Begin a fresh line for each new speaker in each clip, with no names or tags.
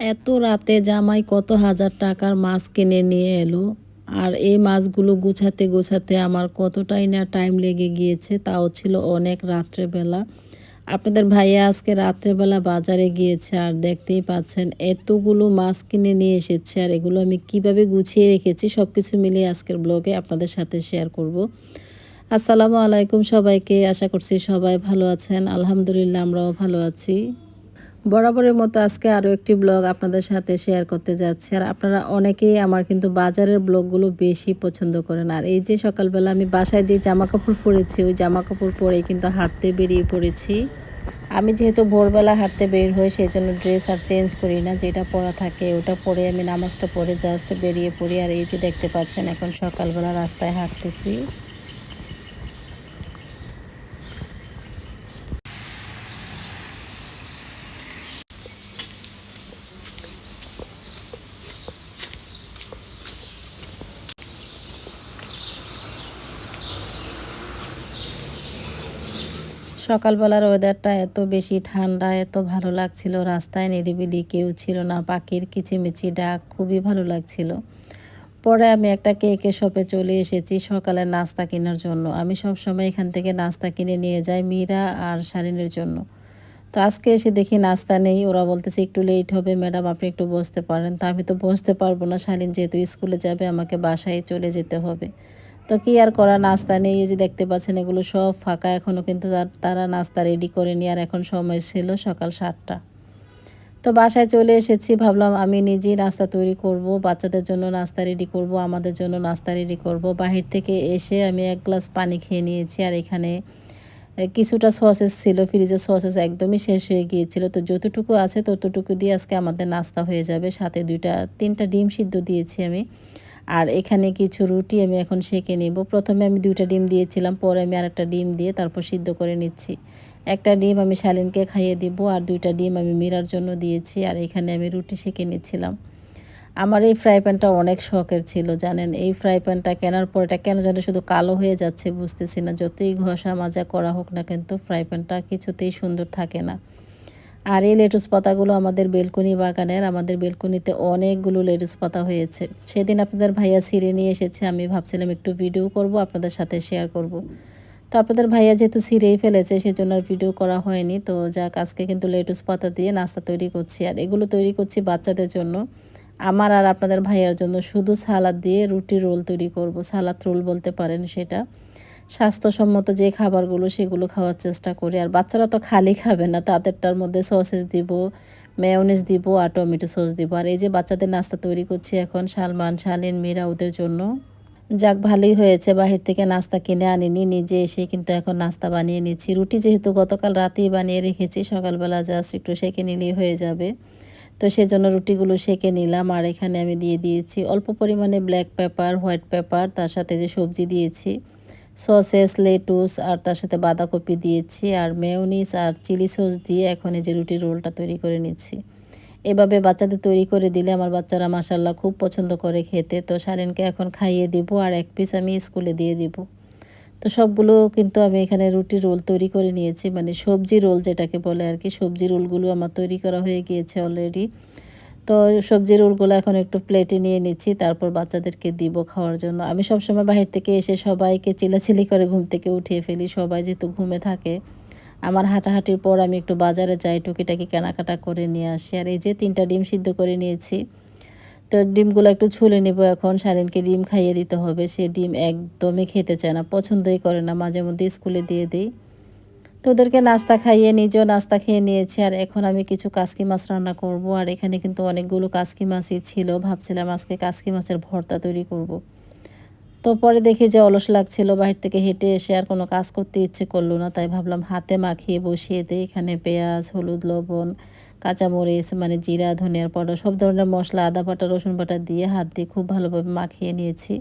এত রাতে জামাই কত হাজার টাকার মাছ কিনে নিয়ে এলো, আর এই মাছগুলো গুছাতে গোছাতে আমার কতটাই না টাইম লেগে গিয়েছে, তাও ছিল অনেক রাত্রেবেলা। আপনাদের ভাইয়া আজকে রাত্রেবেলা বাজারে গিয়েছে, আর দেখতেই পাচ্ছেন এতগুলো মাছ কিনে নিয়ে এসেছে, আর এগুলো আমি কীভাবে গুছিয়ে রেখেছি সব কিছু মিলিয়ে আজকের ব্লগে আপনাদের সাথে শেয়ার করব। আসসালামু আলাইকুম সবাইকে, আশা করছি সবাই ভালো আছেন, আলহামদুলিল্লাহ আমরাও ভালো আছি। বরাবরের মতো আজকে আরও একটি ব্লগ আপনাদের সাথে শেয়ার করতে যাচ্ছি। আর আপনারা অনেকেই আমার কিন্তু বাজারের ব্লগগুলো বেশি পছন্দ করেন। আর এই যে সকালবেলা আমি বাসায় যে জামা কাপড় পরেছি, ওই জামা কাপড় পরেই কিন্তু হাঁটতে বেরিয়ে পড়েছি। আমি যেহেতু ভোরবেলা হাঁটতে বের হই সেই জন্য ড্রেস আর চেঞ্জ করি না। যেটা পরা থাকে, ওটা পরে আমি নামাজটা পরে জাস্ট বেরিয়ে পড়ি। আর এই যে দেখতে পাচ্ছেন, এখন সকালবেলা রাস্তায় হাঁটতেছি। সকালবেলার ওয়েদারটা এত বেশি ঠান্ডা, এত ভালো লাগছিল। রাস্তায় নিরিবিলি, কেউ ছিল না। পাখির কিচিমিচি ডাক খুবই ভালো লাগছিল। পরে আমি একটা কেকের শপে চলে এসেছি সকালে নাস্তা কেনার জন্য। আমি সব সময় এখান থেকে নাস্তা কিনে নিয়ে যাই মীরা আর শালিনের জন্য। তো আজকে এসে দেখি নাস্তা নেই। ওরা বলতেছে, একটু লেট হবে ম্যাডাম আপনি একটু বসতে পারেন। তো আমি তো বসতে পারব না। শালিন যেহেতু স্কুলে যাবে, আমাকে বাসায় চলে যেতে হবে। তো কি আর করা নাস্তা নেই, এই যে দেখতে পাচ্ছেন, এগুলো সব ফাঁকা। এখনও কিন্তু তারা নাস্তা রেডি করে নি আর এখন সময় ছিল সকাল সাতটা। তো বাসায় চলে এসেছি, ভাবলাম আমি নিজেই নাস্তা তৈরি করব, বাচ্চাদের জন্য নাস্তা রেডি করব, আমাদের জন্য নাস্তা রেডি করব। বাহির থেকে এসে আমি এক গ্লাস পানি খেয়ে নিয়েছি, আর এখানে কিছুটা সসেস ছিল ফ্রিজের সসেস একদমই শেষ হয়ে গিয়েছিল। তো যতটুকু আছে ততটুকু দিয়ে আজকে আমাদের নাস্তা হয়ে যাবে। সাথে দুইটা, তিনটা ডিম সিদ্ধ দিয়েছি আমি। আর এখানে কিছু রুটি আমি এখন সেঁকে নেব। প্রথমে আমি দুইটা ডিম দিয়েছিলাম, পরে আমি আরেকটা ডিম দিয়ে তারপর সিদ্ধ করে নিচ্ছি। একটা ডিম আমি শালিনকে খাইয়ে দিব আর দুইটা ডিম আমি মিরার জন্য দিয়েছি আর এখানে আমি রুটি সেঁকে নিচ্ছিলাম। আমার এই ফ্রাই প্যানটা অনেক শখের ছিল, জানেন? এই ফ্রাই প্যানটা কেনার পর এটা কেন জানে শুধু কালো হয়ে যাচ্ছে, বুঝতেছি না। যতই ঘষা মাজা করা হোক না কিন্তু ফ্রাই প্যানটা কিছুতেই সুন্দর থাকে না। আর এই লেটুস পাতাগুলো আমাদের বেলকনি বাগানের, আমাদের বেলকনিতে অনেকগুলো লেটুস পাতা হয়েছে। সেদিন আপনাদের ভাইয়া ছিঁড়ে নিয়ে এসেছে, আমি ভাবছিলাম একটু ভিডিও করব, আপনাদের সাথে শেয়ার করব। তো আপনাদের ভাইয়া যেহেতু ছিঁড়েই ফেলেছে, সেজন্য আর ভিডিও করা হয়নি। তো যাক, আজকে কিন্তু লেটুস পাতা দিয়ে নাস্তা তৈরি করছি, আর এগুলো তৈরি করছি বাচ্চাদের জন্য। আমার আর আপনাদের ভাইয়ার জন্য শুধু সালাদ দিয়ে রুটি রোল তৈরি করব, সালাদ রোল বলতে পারেন সেটা। স্বাস্থ্যসম্মত যে খাবারগুলো সেগুলো খাওয়ার চেষ্টা করি। আর বাচ্চারা তো খালি খাবে না, তাদেরটার মধ্যে সসেস দিব মেয়নিস দিব আর টমেটো সস দিব। আর এই যে বাচ্চাদের নাস্তা তৈরি করছি এখন সালমান, শালিন, মীরা ওদের জন্য। যাক, ভালোই হয়েছে, বাহির থেকে নাস্তা কিনে আনিনি, নিজে এসে কিন্তু এখন নাস্তা বানিয়ে নিচ্ছি। রুটি যেহেতু গতকাল রাতেই বানিয়ে রেখেছি, সকালবেলা জাস্ট একটু সেঁকে নিলেই হয়ে যাবে। তো সেজন্য রুটিগুলো সেঁকে নিলাম আর এখানে আমি দিয়ে দিয়েছি অল্প পরিমাণে ব্ল্যাক পেপার হোয়াইট পেপার তার সাথে যে সবজি দিয়েছি। সসেস, লেটুস আর তার সাথে বাঁধাকপি দিয়েছি আর মেয়নিস আর চিলি সস দিয়ে এখন এই যে রুটির রোলটা তৈরি করে নিচ্ছি। এভাবে বাচ্চাদের তৈরি করে দিলে আমার বাচ্চারা মাসাল্লাহ খুব পছন্দ করে খেতে। তো সারেনকে এখন খাইয়ে দিব আর এক পিস আমি স্কুলে দিয়ে দিব। তো সবগুলো কিন্তু আমি এখানে রুটি রোল তৈরি করে নিয়েছি। মানে সবজি রোল যেটাকে বলে আর কি, সবজি রোলগুলো আমার তৈরি করা হয়ে গিয়েছে অলরেডি। তো সবজি রোলগুলো এখন একটু প্লেটে নিয়ে নিচ্ছি, তারপর বাচ্চাদেরকে দিব খাওয়ার জন্য। আমি সবসময় বাহির থেকে এসে সবাইকে চিলাচিলি করে ঘুম থেকে উঠিয়ে ফেলি, সবাই যেহেতু ঘুমে থাকে। আমার হাঁটাহাঁটির পর আমি একটু বাজারে যাই, টুকিটাকি কেনাকাটা করে নিয়ে আসি। আর এই যে তিনটা ডিম সিদ্ধ করে নিয়েছি, তো ডিমগুলো একটু ছুলে নেব এখন। সারিনকে ডিম খাইয়ে দিতে হবে, সে ডিম একদমই খেতে চায় না, পছন্দই করে না। মাঝে মধ্যে স্কুলে দিয়ে দিই। তো ওদেরকে নাস্তা খাইয়ে নিজেও নাস্তা খেয়ে নিয়েছি। আর এখন আমি কিছু কাসকি মাছ রান্না করব। আর এখানে কিন্তু অনেকগুলো কাসকি মাছই ছিল। ভাবছিলাম আজকে কাসকি মাছের ভর্তা তৈরি করব। তো পরে দেখি যে অলস লাগছিল, বাহির থেকে হেঁটে এসে আর কোনো কাজ করতে ইচ্ছে করল না। তাই ভাবলাম হাতে মাখিয়ে বসিয়ে দিই। এখানে পেঁয়াজ, হলুদ, লবণ, কাঁচামরিচ মানে জিরা ধনিয়ার পাউডার, সব ধরনের মশলা, আদা বাটা, রসুন বাটা দিয়ে হাত দিয়ে খুব ভালোভাবে মাখিয়ে নিয়েছি।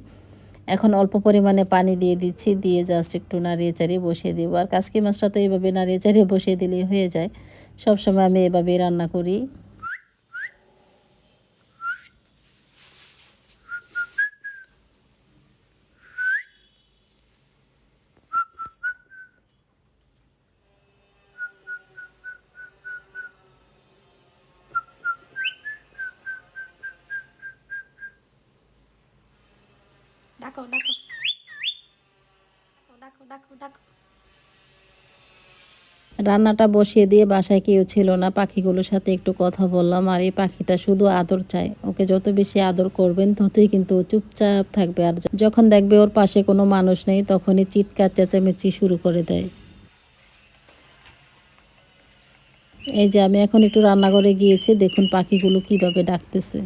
এখন অল্প পরিমাণে পানি দিয়ে দিচ্ছি, দিয়ে জাস্ট একটু নাড়িয়ে চাড়িয়ে বসিয়ে দিব। আর কাসকি মাছটা তো এইভাবে নাড়িয়ে চাড়িয়ে বসিয়ে দিলেই হয়ে যায়। সবসময় আমি এভাবেই রান্না করি
ডাকো ডাকো ডাকো ডাকো ডাকো
রান্নাটা বসিয়ে দিয়ে বাসায় কেউ ছিল না। পাখিগুলোর সাথে একটু কথা বললাম আর এই পাখিটা শুধু আদর চায়। ওকে যত বেশি আদর করবেন, ততই কিন্তু চুপচাপ থাকবে। আর যখন দেখবে ওর পাশে কোনো মানুষ নেই, তখনই চিৎকার, চেঁচামেচি শুরু করে দেয়। এই যে আমি এখন একটু রান্নাঘরে গিয়েছি, দেখুন পাখিগুলো কীভাবে ডাকতেছে।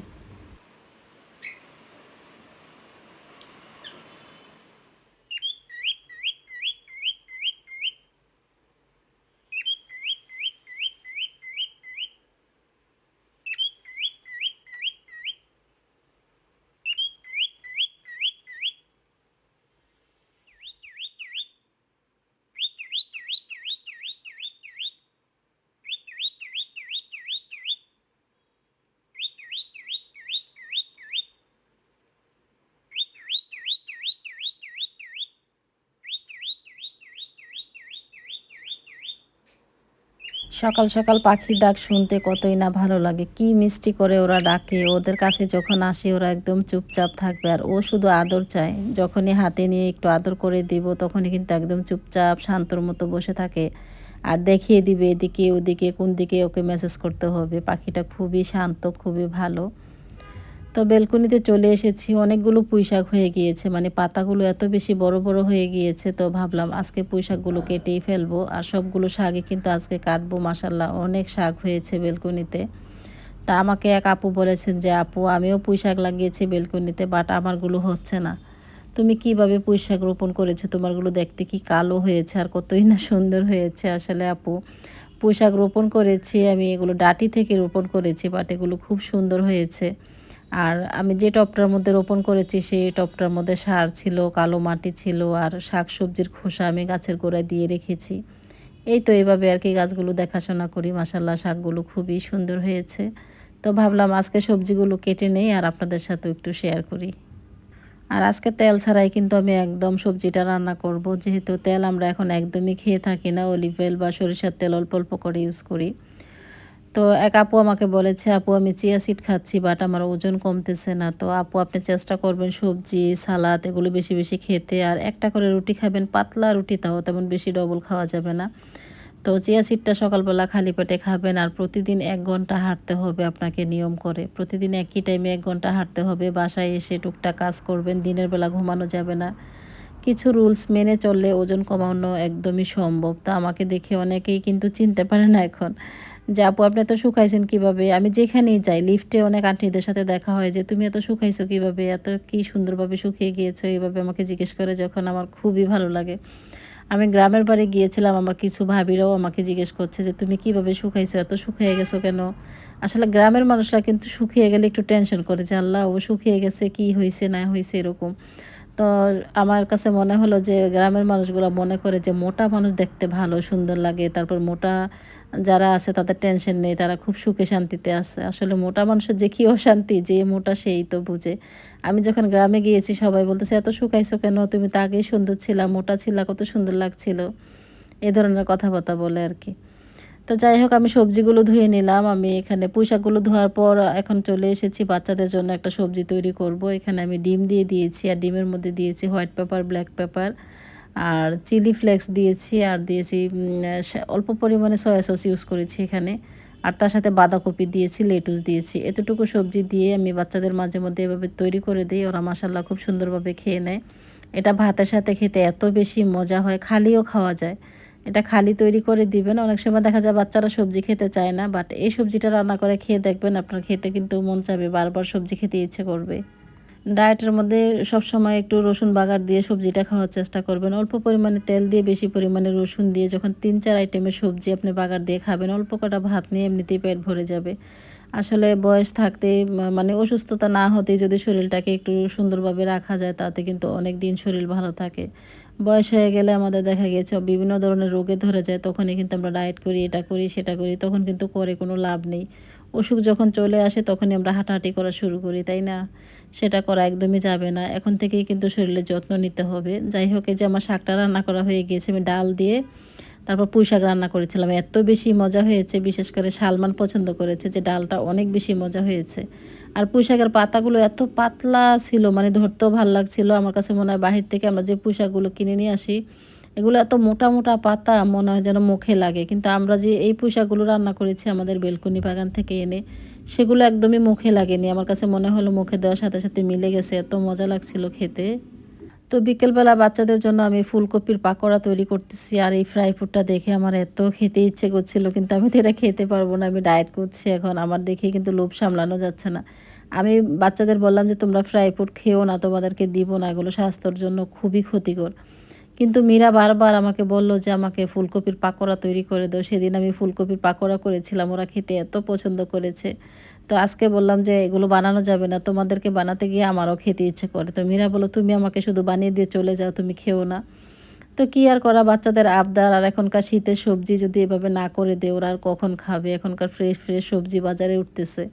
সকাল সকাল পাখির ডাক শুনতে কতই না ভালো লাগে। কি মিষ্টি করে ওরা ডাকে। ওদের কাছে যখন আসে, ওরা একদম চুপচাপ থাকবে। আর ও শুধু আদর চায়। যখনই হাতে নিয়ে একটু আদর করে দিব, তখনই কিন্তু একদম চুপচাপ, শান্তর মতো বসে থাকে। আর দেখিয়ে দিবে এদিকে, ওদিকে, কোন দিকে ওকে মেসেজ করতে হবে। পাখিটা খুবই শান্ত, খুবই ভালো। তো বেলকনিতে চলে এসেছি, অনেকগুলো পুঁইশাক হয়ে গিয়েছে মানে পাতাগুলো এত বেশি বড় বড় হয়ে গিয়েছে, তো ভাবলাম আজকে পুঁইশাকগুলো কেটেই ফেলব, আর সবগুলো শাকই কিন্তু আজকে কাটবো মাসাল্লাহ অনেক শাক হয়েছে বেলকনিতে। তা আমাকে এক আপু বলেছেন যে, আপু, আমিও পুঁইশাক লাগিয়েছি বেলকনিতে বাট আমারগুলো হচ্ছে না। তুমি কীভাবে পুঁইশাক রোপণ করেছ? তোমারগুলো দেখতে কি কালো হয়েছে আর কতই না সুন্দর হয়েছে আসলে আপু? পুঁইশাক রোপণ করেছি, আমি এগুলো ডাটি থেকে রোপণ করেছি বাট এগুলো খুব সুন্দর হয়েছে। আর আমি যে টপটার মধ্যে রোপণ করেছি, সেই টপটার মধ্যে সার ছিল, কালো মাটি ছিল আর শাক সবজির খোসা আমি গাছের গোড়ায় দিয়ে রেখেছি। এই তো এইভাবে আর কি গাছগুলো দেখাশোনা করি। মাসাল্লাহ শাকগুলো খুবই সুন্দর হয়েছে। তো ভাবলাম আজকে সবজিগুলো কেটে নেই আর আপনাদের সাথে একটু শেয়ার করি। আর আজকে তেল ছাড়াই কিন্তু আমি একদম সবজিটা রান্না করব। যেহেতু তেল আমরা এখন একদমই খেয়ে থাকি না অলিভ অয়েল বা সরিষার তেল অল্প অল্প করে ইউজ করি। তো এক আপু আমাকে বলেছে, আপু, আমি চিয়া সিড খাচ্ছি বাট আমার ওজন কমতেছে না। তো আপু, আপনি চেষ্টা করবেন সবজি, সালাদ এগুলো বেশি বেশি খেতে। আর একটা করে রুটি খাবেন, পাতলা রুটি তাও তেমন বেশি ডবল খাওয়া যাবে না। তো চিয়া সিডটা সকালবেলা খালি পেটে খাবেন আর প্রতিদিন এক ঘণ্টা হাঁটতে হবে আপনাকে নিয়ম করে। প্রতিদিন একই টাইমে এক ঘণ্টা হাঁটতে হবে। বাসায় এসে টুকটাক কাজ করবেন, দিনের বেলা ঘুমানো যাবে না। কিছু রুলস মেনে চললে ওজন কমানো একদমই সম্ভব। তো আমাকে দেখে অনেকেই কিন্তু চিনতে পারে না এখন। যে, আপু, আপনি এত শুকাইছেন কীভাবে? আমি যেখানেই যাই, লিফটে অনেক আন্টিদের সাথে দেখা হয় যে, তুমি এত শুকাইছো কীভাবে? এত কি সুন্দরভাবে শুকিয়ে গিয়েছো? এইভাবে আমাকে জিজ্ঞেস করে যখন আমার খুবই ভালো লাগে। আমি গ্রামের বাড়ি গিয়েছিলাম, আমার কিছু ভাবিরাও আমাকে জিজ্ঞেস করছে যে, তুমি কীভাবে শুকাইছো? এত শুকিয়ে গেছো কেন? আসলে গ্রামের মানুষরা কিন্তু শুকিয়ে গেলে একটু টেনশন করে যে, আল্লাহ, ও শুকিয়ে গেছে, কি হয়েছে না হয়েছে এরকম। তো আমার কাছে মনে হলো যে গ্রামের মানুষগুলো মনে করে যে মোটা মানুষ দেখতে ভালো, সুন্দর লাগে। তারপর মোটা যারা আছে তাদের টেনশন নেই, তারা খুব সুখে শান্তিতে আছে। আসলে মোটা মানুষের যে কী অশান্তি, যে মোটা সেই তো বুঝে। আমি যখন গ্রামে গিয়েছি, সবাই বলতেছে, এত শুকাইছো কেন? তুমি তো আগেই সুন্দর ছিলা, মোটা ছিলা, কত সুন্দর লাগছিল। এ ধরনের কথাবার্তা বলে আর কি। তো যাই হোক, আমি সবজিগুলো ধুয়ে নিলাম। আমি এখানে পুঁইশাকগুলো ধোয়ার পর এখন চলে এসেছি বাচ্চাদের জন্য একটা সবজি তৈরি করব। এখানে আমি ডিম দিয়ে দিয়েছি, আর ডিমের মধ্যে দিয়েছি হোয়াইট পেপার, ব্ল্যাক পেপার, আর চিলি ফ্লেক্স দিয়েছি, আর দিয়েছি অল্প পরিমাণে সয়া সস ইউজ করেছি এখানে। আর তার সাথে বাঁধাকপি দিয়েছি, লেটুস দিয়েছি। এতটুকু সবজি দিয়ে আমি বাচ্চাদের মাঝে মধ্যে এভাবে তৈরি করে দিই। ওরা মাসাল্লাহ খুব সুন্দরভাবে খেয়ে নেয়। এটা ভাতের সাথে খেতে এত বেশি মজা হয়, খালিও খাওয়া যায়। এটা খালি তৈরি করে দিবেন। অনেক সময় দেখা যায় বাচ্চারা সবজি খেতে চায় না বাট এই সবজিটা রান্না করে খেয়ে দেখবেন আপনার খেতে কিন্তু মন চাবে বারবার সবজি খেতে ইচ্ছে করবে। ডায়েটের মধ্যে সবসময় একটু রসুন বাগার দিয়ে সবজিটা খাওয়ার চেষ্টা করবেন। অল্প পরিমাণে তেল দিয়ে, বেশি পরিমাণে রসুন দিয়ে যখন তিন চার আইটেমের সবজি আপনি বাগার দিয়ে খাবেন, অল্প কটা ভাত নিয়ে এমনিতেই পেট ভরে যাবে। আসলে বয়স থাকতে মানে অসুস্থতা না হতেই যদি শরীরটাকে একটু সুন্দরভাবে রাখা যায়, তাতে কিন্তু অনেক দিন শরীর ভালো থাকে। বয়স হয়ে গেলে আমাদের দেখা গেছে বিভিন্ন ধরনের রোগে ধরে যায়, তখনই কিন্তু আমরা ডায়েট করি, এটা করি, সেটা করি, তখন কিন্তু করে কোনো লাভ নেই। অসুখ যখন চলে আসে তখনই আমরা হাঁটাহাঁটি করা শুরু করি, তাই না? সেটা করা একদমই যাবে না। এখন থেকেই কিন্তু শরীরের যত্ন নিতে হবে। যাই হোক যে আমার শাকটা রান্না করা হয়ে গিয়েছে, আমি ডাল দিয়ে তারপর পুঁই শাক রান্না করেছিলাম। এত বেশি মজা হয়েছে, বিশেষ করে সালমান পছন্দ করেছে যে ডালটা অনেক বেশি মজা হয়েছে। আর পুঁই শাকের পাতাগুলো এত পাতলা ছিল মানে ধরতেও ভালো লাগছিল। আমার কাছে মনে হয় বাহির থেকে আমরা যে পুঁশাকগুলো কিনে নিয়ে আসি, এগুলো এত মোটা মোটা পাতা মনে হয় যেন মুখে লাগে। কিন্তু আমরা যে এই পুঁশাকগুলো রান্না করেছি আমাদের বেলকুনি বাগান থেকে এনে, সেগুলো একদমই মুখে লাগেনি। আমার কাছে মনে হলো মুখে দেওয়ার সাথে সাথে মিলে গেছে। এত মজা লাগছিল খেতে। তো বিকেলবেলা বাচ্চাদের জন্য আমি ফুলকপির পাকোড়া তৈরি করতেছি আর এই ফ্রাই ফুডটা দেখে আমার এত খেতে ইচ্ছে করছিল, কিন্তু আমি তো এটা খেতে পারব না, আমি ডায়েট করছি এখন। আমার দেখে কিন্তু লোভ সামলানো যাচ্ছে না। আমি বাচ্চাদের বললাম যে, তোমরা ফ্রাই ফুড খেও না, তোমাদেরকে দিব না, এগুলো স্বাস্থ্যর জন্য খুবই ক্ষতিকর। কিন্তু মীরা বারবার আমাকে বলল যে আমাকে ফুলকপির পাকোড়া তৈরি করে দাও। সেদিন আমি ফুলকপির পাকোড়া করেছিলাম, ওরা খেতে এত পছন্দ করেছে। তো আজকে বললাম যে এগুলো বানানো যাবে না, তোমাদেরকে বানাতে গিয়ে আমারও খেতে ইচ্ছে করে। তো মীরা বলো তুমি আমাকে শুধু বানিয়ে দিয়ে চলে যাও, তুমি খেও না। তো কি আর করা, বাচ্চাদের আবদার আর এখনকার শীতের সবজি যদি এভাবে না করে দে ওরা আর কখন খাবে? এখনকার ফ্রেশ ফ্রেশ সবজি বাজারে উঠতেছে।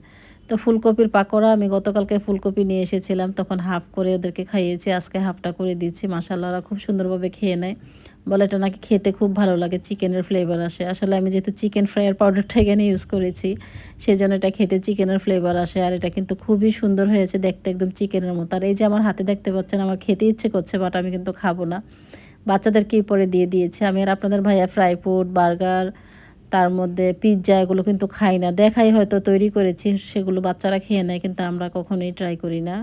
তো ফুলকপির পাকোড়া আমি গতকালকে ফুলকপি নিয়ে এসেছিলাম, তখন হাফ করে ওদেরকে খাইয়েছি, আজকে হাফটা করে দিচ্ছি। মাসাল্লাহরা খুব সুন্দরভাবে খেয়ে নেয়। বলে এটা নাকি খেতে খুব ভালো লাগে, চিকেনের ফ্লেভার আসে। আসলে আমি যেহেতু চিকেন ফ্রাইয়ের পাউডারটা এখানে ইউজ করেছি সেই জন্য এটা খেতে চিকেনের ফ্লেভার আসে, আর এটা কিন্তু খুবই সুন্দর হয়েছে দেখতে, একদম চিকেনের মতো। আর এই যে আমার হাতে দেখতে পাচ্ছেন, আমার খেতে ইচ্ছে করছে বাট আমি কিন্তু খাব না। বাচ্চাদেরকে পরে দিয়ে দিয়েছি। আমি আর আপনাদের ভাইয়া ফ্রাই ফুড বার্গার তার মধ্যে পিৎজা এগুলো কিন্তু খাই না। দেখাই হয়তো তৈরি করেছি, সেগুলো বাচ্চারা খেয়ে নেয়, কিন্তু আমরা কখনোই ট্রাই করি না।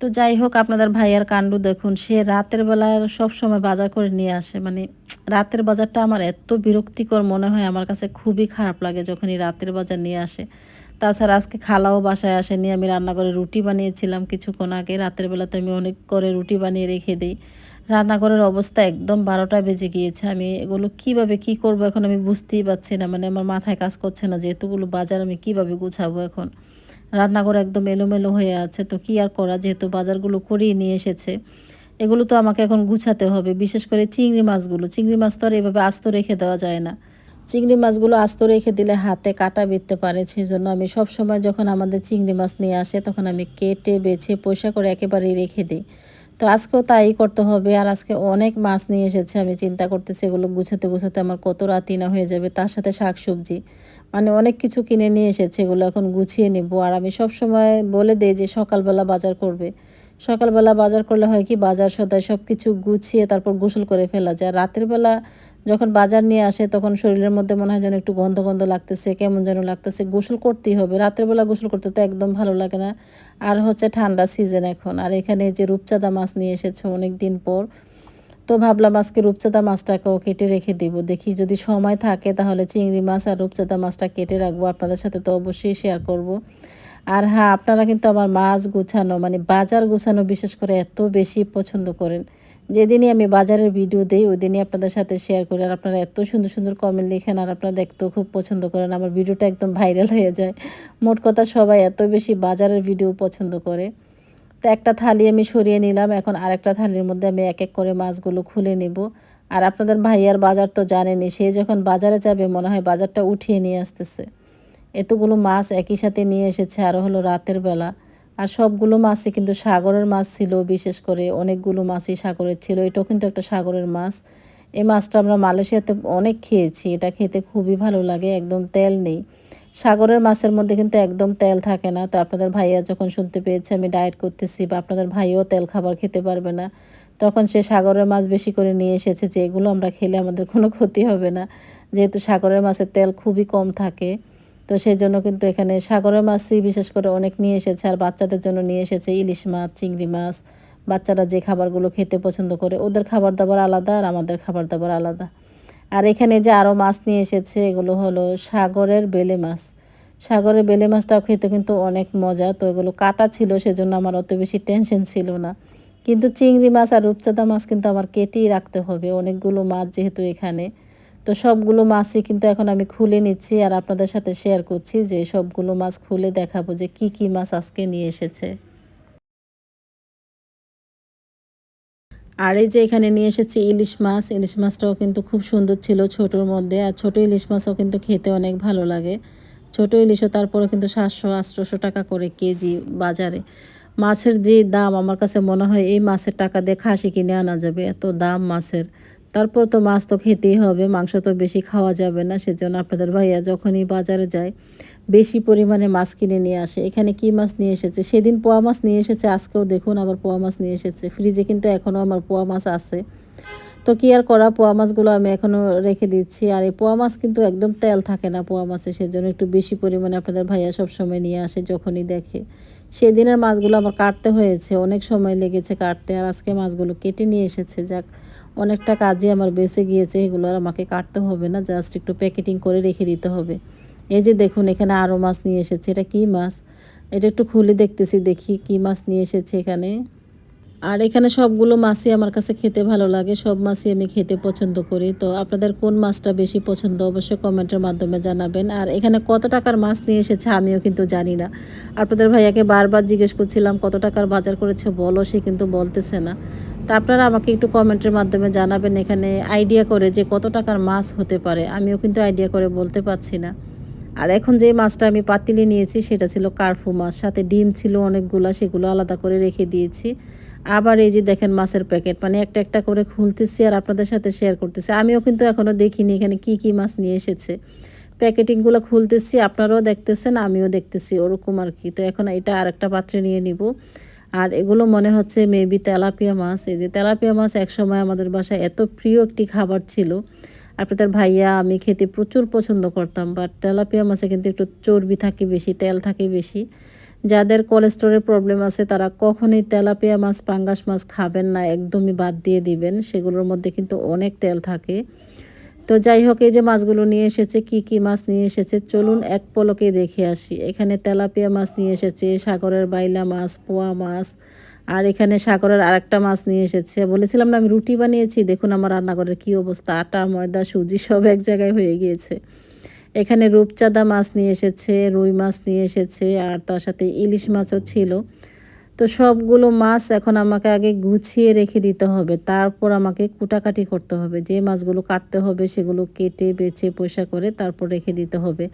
তো যাই হোক, আপনাদের ভাইয়ার কাণ্ড দেখুন। সে রাতের বেলা সব সময় বাজার করে নিয়ে আসে। মানে রাতের বাজারটা আমার এত বিরক্তিকর মনে হয়, আমার কাছে খুবই খারাপ লাগে যখনই রাতের বাজার নিয়ে আসে। তাছাড়া আজকে খালাও বাসায় আসেনি, আমি রান্না করে রুটি বানিয়েছিলাম কিছুক্ষণ আগে। রাতের বেলাতে আমি অনেক করে রুটি বানিয়ে রেখে দিই। রান্নাঘরের অবস্থা একদম বারোটা বেজে গিয়েছে। আমি এগুলো কীভাবে কি করব এখন আমি বুঝতেই পারছি না। মানে আমার মাথায় কাজ করছে না যে এতগুলো বাজার আমি কীভাবে গুছাবো এখন। রান্নাঘর একদম এলোমেলো হয়ে আছে। তো কি আর করা? যেহেতু বাজারগুলো করিয়ে নিয়ে এসেছে। এগুলো তো আমাকে এখন গুছাতে হবে। বিশেষ করে চিংড়ি মাছগুলো। চিংড়ি মাছ তো আর এভাবে আস্ত রেখে দেওয়া যায় না। চিংড়ি মাছগুলো আস্ত রেখে দিলে হাতে কাটা বিঁধতে পারে। সেই জন্য আমি সব সময় যখন আমাদের চিংড়ি মাছ নিয়ে আসে, তখন আমি কেটে, বেছে, পয়সা করে একেবারেই রেখে দিই। তো আজকেও তাই করতে হবে। আর আজকে অনেক মাছ নিয়ে এসেছে। আমি চিন্তা করতেছি এগুলো গুছাতে গুছাতে আমার কত রাতি না হয়ে যাবে। তার সাথে শাক সবজি মানে অনেক কিছু কিনে নিয়ে এসেছে। এগুলো এখন গুছিয়ে নেব। আর আমি সব সময় বলে দিই যে সকালবেলা বাজার করবে। সকালবেলা বাজার করলে হয় কি? বাজার সদায় সব কিছু গুছিয়ে তারপর গোসল করে ফেলা যায়। রাতের বেলা যখন বাজার নিয়ে আসে, তখন শরীরের মধ্যে মনে হয় যেন একটু গন্ধ গন্ধ লাগতেছে, কেমন যেন লাগতেছে। গোসল করতেই হবে। রাতের বেলা গোসল করতে তো একদম ভালো লাগে না। আর হচ্ছে ঠান্ডা সিজন এখন। আর এখানে যে রূপচাঁদা মাছ নিয়ে এসেছে অনেক দিন পর, তো ভাবলাম আজকে রূপচাঁদা মাছটাকেও কেটে রেখে দিব। দেখি যদি সময় থাকে তাহলে চিংড়ি মাছ আর রূপচাঁদা মাছটা কেটে রাখব। আপনাদের সাথে তো অবশ্যই শেয়ার করব। আর হ্যাঁ আপনারা কিন্তু আমার মাছ গুছানো মানে বাজার গুছানো বিশেষ করে এত বেশি পছন্দ করেন। যেদিনই আমি বাজারের ভিডিও দিই ওই দিনই আপনাদের সাথে শেয়ার করি। আর আপনারা এত সুন্দর সুন্দর কমেন্ট লিখেন আর আপনারা দেখতেও খুব পছন্দ করেন। আমার ভিডিওটা একদম ভাইরাল হয়ে যায়। মোট কথা সবাই এত বেশি বাজারের ভিডিও পছন্দ করে। তো একটা থালি আমি সরিয়ে নিলাম। এখন আরেকটা থালির মধ্যে আমি এক এক করে মাছগুলো খুলে নিব। আর আপনাদের ভাইয়ার বাজার তো জানেনি সে যখন বাজারে যাবে, মনে হয় বাজারটা উঠিয়ে নিয়ে আসতেছে। এতগুলো মাছ একই সাথে নিয়ে এসেছে আরও হলো রাতের বেলা। আর সবগুলো মাছই কিন্তু সাগরের মাছ ছিল, বিশেষ করে অনেকগুলো মাছই সাগরের ছিল। এটাও কিন্তু একটা সাগরের মাছ। এই মাছটা আমরা মালয়েশিয়াতে অনেক খেয়েছি, এটা খেতে খুবই ভালো লাগে, একদম তেল নেই। সাগরের মাছের মধ্যে কিন্তু একদম তেল থাকে না। তো আপনাদের ভাইয়া যখন শুনতে পেয়েছে, আমি ডায়েট করতেছি বা আপনাদের ভাইও তেল খাবার খেতে পারবে না, তখন সে সাগরের মাছ বেশি করে নিয়ে এসেছে যে, এগুলো আমরা খেলে আমাদের কোনো ক্ষতি হবে না। যেহেতু সাগরের মাছের তেল খুবই কম থাকে। তো সেই জন্য কিন্তু এখানে সাগরের মাছই বিশেষ করে অনেক নিয়ে এসেছে আর বাচ্চাদের জন্য নিয়ে এসেছে ইলিশ মাছ, চিংড়ি মাছ। বাচ্চারা যে খাবারগুলো খেতে পছন্দ করে ওদের খাবার দাবার আলাদা আর আমাদের খাবার দাবার আলাদা। আর এখানে যে আরও মাছ নিয়ে এসেছে এগুলো হলো সাগরের বেলে মাছ। সাগরের বেলে মাছটাও খেতে কিন্তু অনেক মজা। তো এগুলো কাটা ছিল সেজন্য আমার অত বেশি টেনশন ছিল না। কিন্তু চিংড়ি মাছ আর রূপচাঁদা মাছ কিন্তু আমার কেটেই রাখতে হবে। অনেকগুলো মাছ যেহেতু এখানে তো সবগুলো মাছই কিন্তু এখন আমি খুলে নিচ্ছি আর আপনাদের সাথে শেয়ার করছি যে সবগুলো মাছ খুলে দেখাবো যে কি কি মাছ আজকে নিয়ে এসেছে। আর এই যে এখানে নিয়ে এসেছি ইলিশ মাছ, ইলিশ মাছটাও কিন্তু খুব সুন্দর ছিল ছোটোর মধ্যে আর ছোটো ইলিশ মাছও কিন্তু খেতে অনেক ভালো লাগে। ছোটো ইলিশও তারপরে কিন্তু সাতশো, আটশোশো টাকা করে কেজি বাজারে। মাছের যে দাম, আমার কাছে মনে হয় এই মাছের টাকা দিয়ে খাসি কিনে আনা যাবে, এত দাম মাছের। তারপর তো মাছ তো খেতেই হবে, মাংস তো বেশি খাওয়া যাবে না, সেজন্য আপনাদের ভাইয়া যখনই বাজারে যায়, বেশি পরিমাণে মাছ কিনে নিয়ে আসে। এখানে কি মাছ নিয়ে এসেছে? সেদিন পোয়া মাছ নিয়ে এসেছে, আজকেও দেখুন আবার পোয়া মাছ নিয়ে এসেছে। ফ্রিজে কিন্তু এখনও আমার পোয়া মাছ আছে। তো কি আর করা, পোয়া মাছগুলো আমি এখনও রেখে দিচ্ছি। আর এই পোয়া মাছ কিন্তু একদম তেল থাকে না পোয়া মাছে, সেজন্য একটু বেশি পরিমাণে আপনাদের ভাইয়া সবসময় নিয়ে আসে, যখনই দেখে। সেদিনের মাছগুলো আমার কাটতে হয়েছে, অনেক সময় লেগেছে কাটতে। আর আজকে মাছগুলো কেটে নিয়ে এসেছে, যাক। অনেকটা কাজে আমার বেঁচে গিয়েছে, এগুলো আর আমাকে কাটতে হবে না জাস্ট একটু প্যাকেটিং করে রেখে দিতে হবে। এই যে দেখুন, এখানে আরও মাছ নিয়ে এসেছে, এটা কী মাছ? এটা একটু খুলে দেখতেছি, দেখি কী মাছ নিয়ে এসেছে এখানে। আর এখানে সবগুলো মাছই আমার কাছে খেতে ভালো লাগে, সব মাছই আমি খেতে পছন্দ করি। তো আপনাদের কোন মাছটা বেশি পছন্দ অবশ্যই কমেন্টের মাধ্যমে জানাবেন। আর এখানে কত টাকার মাছ নিয়ে এসেছে আমিও কিন্তু জানি না। আপনাদের ভাইয়াকে বারবার জিজ্ঞেস করছিলাম, কত টাকার বাজার করেছে বলো, সে কিন্তু বলতেছে না। তা আপনারা আমাকে একটু কমেন্টের মাধ্যমে জানাবেন এখানে আইডিয়া করে যে কত টাকার মাছ হতে পারে। আমিও কিন্তু আইডিয়া করে বলতে পারছি না। আর এখন যে মাছটা আমি পাতিলে নিয়েছি, সেটা ছিল কার্ফু মাছ। সাথে ডিম ছিল অনেকগুলা, সেগুলো আলাদা করে রেখে দিয়েছি। আবার এই যে দেখেন মাছের প্যাকেট মানে একটা একটা করে খুলতেছি আর আপনাদের সাথে শেয়ার করতেছি। আমিও কিন্তু এখনও দেখিনি এখানে কি কি মাছ নিয়ে এসেছে। প্যাকেটিংগুলো খুলতেছি, আপনারাও দেখতেছেন, আমিও দেখতেছি, ওরকম আর কি। তো এখন এটা আর একটা পাত্রে নিয়ে নিব। আর এগুলো মনে হচ্ছে মেবি তেলাপিয়া মাছ। এই যে তেলাপিয়া মাছ একসময় আমাদের বাসায় এত প্রিয় একটি খাবার ছিল। আপনাদের ভাইয়া, আমি খেতে প্রচুর পছন্দ করতাম বাট তেলাপিয়া মাছে কিন্তু একটু চর্বি থাকে বেশি, তেল থাকে বেশি। যাদের কোলেস্টোরের প্রবলেম আছে, তারা কখনোই তেলাপিয়া মাছ, পাঙ্গাস মাছ খাবেন না, একদমই বাদ দিয়ে দিবেন। সেগুলোর মধ্যে কিন্তু অনেক তেল থাকে। তো যাই হোক, এই যে মাছগুলো নিয়ে এসেছে, কি কি মাছ নিয়ে এসেছে, চলুন এক পলকে দেখে আসি। এখানে তেলাপিয়া মাছ নিয়ে এসেছে, সাগরের বাইলা মাছ, পোয়া মাছ, আর এখানে সাগরের আরেকটা মাছ নিয়ে এসেছে। বলেছিলাম না, আমি রুটি বানিয়েছি, দেখুন আমার রান্নাঘরের কী অবস্থা, আটা, ময়দা, সুজি সব এক জায়গায় হয়ে গিয়েছে। এখানে রূপচাঁদা মাছ নিয়ে এসেছে, রুই মাছ নিয়ে এসেছে, আর তার সাথে ইলিশ মাছও ছিল। তো সবগুলো মাছ এখন আমাকে আগে গুছিয়ে রেখে দিতে হবে। তারপর আমাকে কুটাকাটি করতে হবে। যে মাছগুলো কাটতে হবে সেগুলো কেটে, বেছে, পয়সা করে তারপর রেখে দিতে হবে।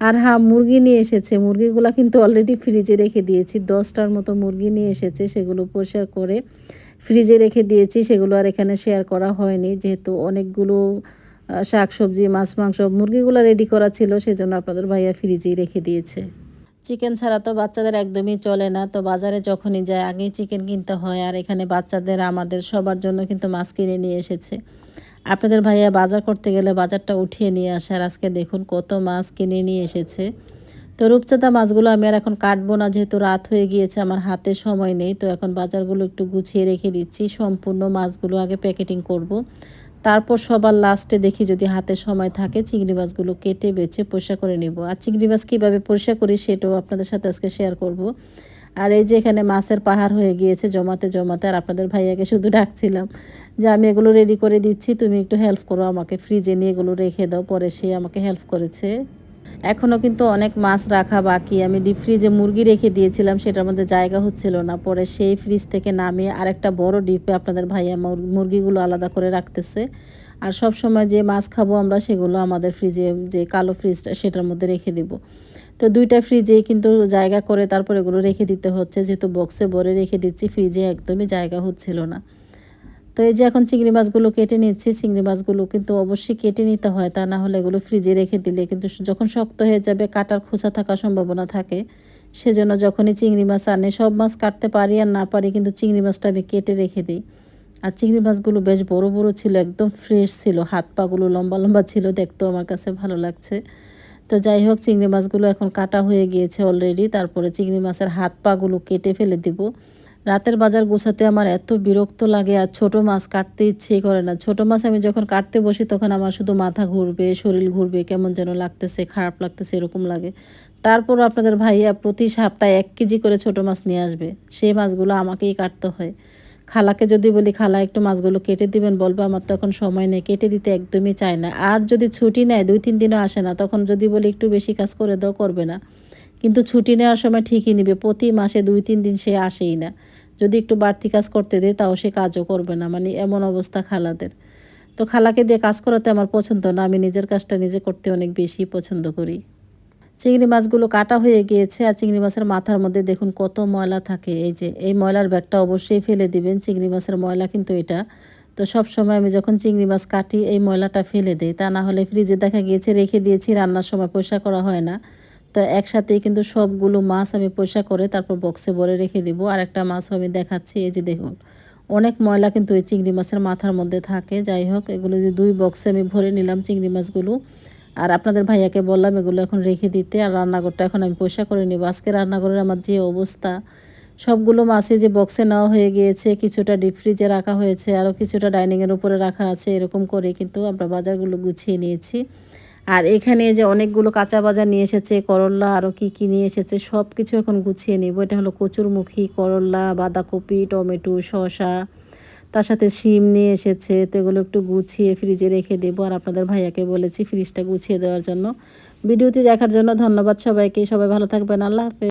আর হ্যাঁ মুরগি নিয়ে এসেছে। মুরগিগুলো কিন্তু অলরেডি ফ্রিজে রেখে দিয়েছি। দশটার মতো মুরগি নিয়ে এসেছে। সেগুলো পরিষ্কার করে ফ্রিজে রেখে দিয়েছি। সেগুলো আর এখানে শেয়ার করা হয়নি। যেহেতু অনেকগুলো শাক সবজি, মাছ, মাংস, মুরগিগুলো রেডি করা ছিল, সেজন্য আপনাদের ভাইয়া ফ্রিজেই রেখে দিয়েছে। চিকেন ছাড়া তো বাচ্চাদের একদমই চলে না। তো বাজারে যখনই যায়, আগেই চিকেন কিনতে হয়, আর এখানে বাচ্চাদের, আমাদের সবার জন্য কিন্তু মাছ কিনে নিয়ে এসেছে। আপনাদের ভাইয়া বাজার করতে গেলে বাজারটা উঠিয়ে নিয়ে আসে, আর আজকে দেখুন কত মাছ কিনে নিয়ে এসেছে। তো রূপচাঁদা মাছগুলো আমি আর এখন কাটবো না, যেহেতু রাত হয়ে গিয়েছে, আমার হাতে সময় নেই। তো এখন বাজারগুলো একটু গুছিয়ে রেখে দিচ্ছি। সম্পূর্ণ মাছগুলো আগে প্যাকেটিং করব। তারপর সবার লাস্টে দেখি যদি হাতে সময় থাকে, চিংড়ি মাছগুলো কেটে বেছে পরিষ্কার করে নিব। আর চিংড়ি মাছ কীভাবে পরিষ্কার করি সেটাও আপনাদের সাথে আজকে শেয়ার করব। আর এই যে এখানে মাছের পাহাড় হয়ে গিয়েছে জমাতে জমাতে, আর আপনাদের ভাইয়াকে শুধু ডাকছিলাম যে, আমি এগুলো রেডি করে দিচ্ছি, তুমি একটু হেল্প করো আমাকে ফ্রিজে নিয়ে এগুলো রেখে দাও। পরে সে আমাকে হেল্প করেছে। এখনও কিন্তু অনেক মাছ রাখা বাকি। আমি ডিপ ফ্রিজে মুরগি রেখে দিয়েছিলাম, সেটার মধ্যে জায়গা হচ্ছিল না। পরে সেই ফ্রিজ থেকে নামিয়ে আরেকটা বড় ডিপে আপনাদের ভাইয়া মুরগিগুলো আলাদা করে রাখতেছে। আর সব সময় যে মাছ খাব আমরা, সেগুলো আমাদের ফ্রিজে যে কালো ফ্রিজটা সেটার মধ্যে রেখে দিব। তো দুইটা ফ্রিজেই কিন্তু জায়গা করে তারপর এগুলো রেখে দিতে হচ্ছে। যেহেতু বক্সে ভরে রেখে দিচ্ছি ফ্রিজে একদমই জায়গা হচ্ছিল না। তো এই যে এখন চিংড়ি মাছগুলো কেটে নিচ্ছি, চিংড়ি মাছগুলো কিন্তু অবশ্যই কেটে নিতে হয়। তা না হলে এগুলো ফ্রিজে রেখে দিলে কিন্তু যখন শক্ত হয়ে যাবে, কাটার খোঁচা থাকার সম্ভাবনা থাকে। সেজন্য যখনই চিংড়ি মাছ আনে, সব মাছ কাটতে পারি আর না পারি কিন্তু চিংড়ি মাছটা আমি কেটে রেখে দিই। আর চিংড়ি মাছগুলো বেশ বড় বড় ছিল, একদম ফ্রেশ ছিল। হাত পাগুলো লম্বা লম্বা ছিল, দেখতেও আমার কাছে ভালো লাগছে। তো যাই হোক, চিংড়ি মাছগুলো এখন কাটা হয়ে গিয়েছে অলরেডি। তারপরে চিংড়ি মাছের হাত পাগুলো কেটে ফেলে দিব। রাতের বাজার গোছাতে আমার এত বিরক্ত লাগে আর ছোট মাছ কাটতে ইচ্ছে করে না। ছোট মাছ আমি যখন কাটতে বসি তখন আমার শুধু মাথা ঘুরবে, শরীর ঘুরবে, কেমন যেন লাগতেছে, খারাপ লাগতেছে, এরকম লাগে। তারপর আপনাদের ভাইয়া প্রতি সপ্তাহে এক কেজি করে ছোট মাছ নিয়ে আসবে। সেই মাছগুলো আমাকেই কাটতে হয়। খালাকে যদি বলি, খালা, একটু মাছগুলো কেটে দিবেন, বলবে আমার তো এখন সময় নেই, কেটে দিতে একদমই চায় না। আর যদি ছুটি নেয়, দুই, তিন দিনও আসে না, তখন যদি বলি, একটু বেশি কাজ করে দাও, করবে না। কিন্তু ছুটি নেওয়ার সময় ঠিকই নিবে। প্রতি মাসে দুই, তিন দিন সে আসেই না। যদি একটু বাড়তি কাজ করতে দেয়, তাও সে কাজও করবে না। মানে এমন অবস্থা খালাদের। তো খালাকে দিয়ে কাজ করাতে আমার পছন্দ না। আমি নিজের কাজটা নিজে করতে অনেক বেশি পছন্দ করি। চিংড়ি মাছগুলো কাটা হয়ে গিয়েছে আর চিংড়ি মাছের মাথার মধ্যে দেখুন কত ময়লা থাকে। এই যে, এই ময়লার ব্যাগটা অবশ্যই ফেলে দিবেন। চিংড়ি মাছের ময়লা কিন্তু এটা। তো সব সময় আমি যখন চিংড়ি মাছ কাটি, এই ময়লাটা ফেলে দিই। তা না হলে ফ্রিজে দেখা গিয়েছে, রেখে দিয়েছি, রান্নার সময় পয়সা করা হয় না। তো একসাথেই কিন্তু সবগুলো মাছ আমি পয়সা করে তারপর বক্সে ভরে রেখে দিব। আর একটা মাছ আমি দেখাচ্ছি, এই যে দেখুন। অনেক ময়লা কিন্তু এই চিংড়ি মাছের মাথার মধ্যে থাকে। যাই হোক, এগুলো যে দুই বক্সে আমি ভরে নিলাম চিংড়ি মাছগুলো। আর আপনাদের ভাইয়াকে বললাম, এগুলো এখন রেখে দিতে। আর রান্নাঘরটা এখন আমি পয়সা করে নেব। আজকে রান্নাঘরের আমার যে অবস্থা, সবগুলো মাছে যে বক্সে নেওয়া হয়ে গিয়েছে, কিছুটা ডিপ ফ্রিজে রাখা হয়েছে, আরও কিছুটা ডাইনিংয়ের উপরে রাখা আছে, এরকম করে কিন্তু আমরা বাজারগুলো গুছিয়ে নিয়েছি। আর এখানে যে অনেকগুলো কাঁচা বাজার নিয়ে এসেছে করল্লা আরও কি কি নিয়ে এসেছে সব কিছু এখন গুছিয়ে নিব। এটা হলো কচুরমুখী করল্লা বাঁধাকপি, টমেটো, শসা, তার সাথে শিম নিয়ে এসেছে, তো এগুলো একটু গুছিয়ে ফ্রিজে রেখে দেবো। আর আপনাদের ভাইয়াকে বলেছি ফ্রিজটা গুছিয়ে দেওয়ার জন্য। ভিডিওটি দেখার জন্য ধন্যবাদ সবাইকে, সবাই ভালো থাকবেন, আল্লাহ হাফেজ।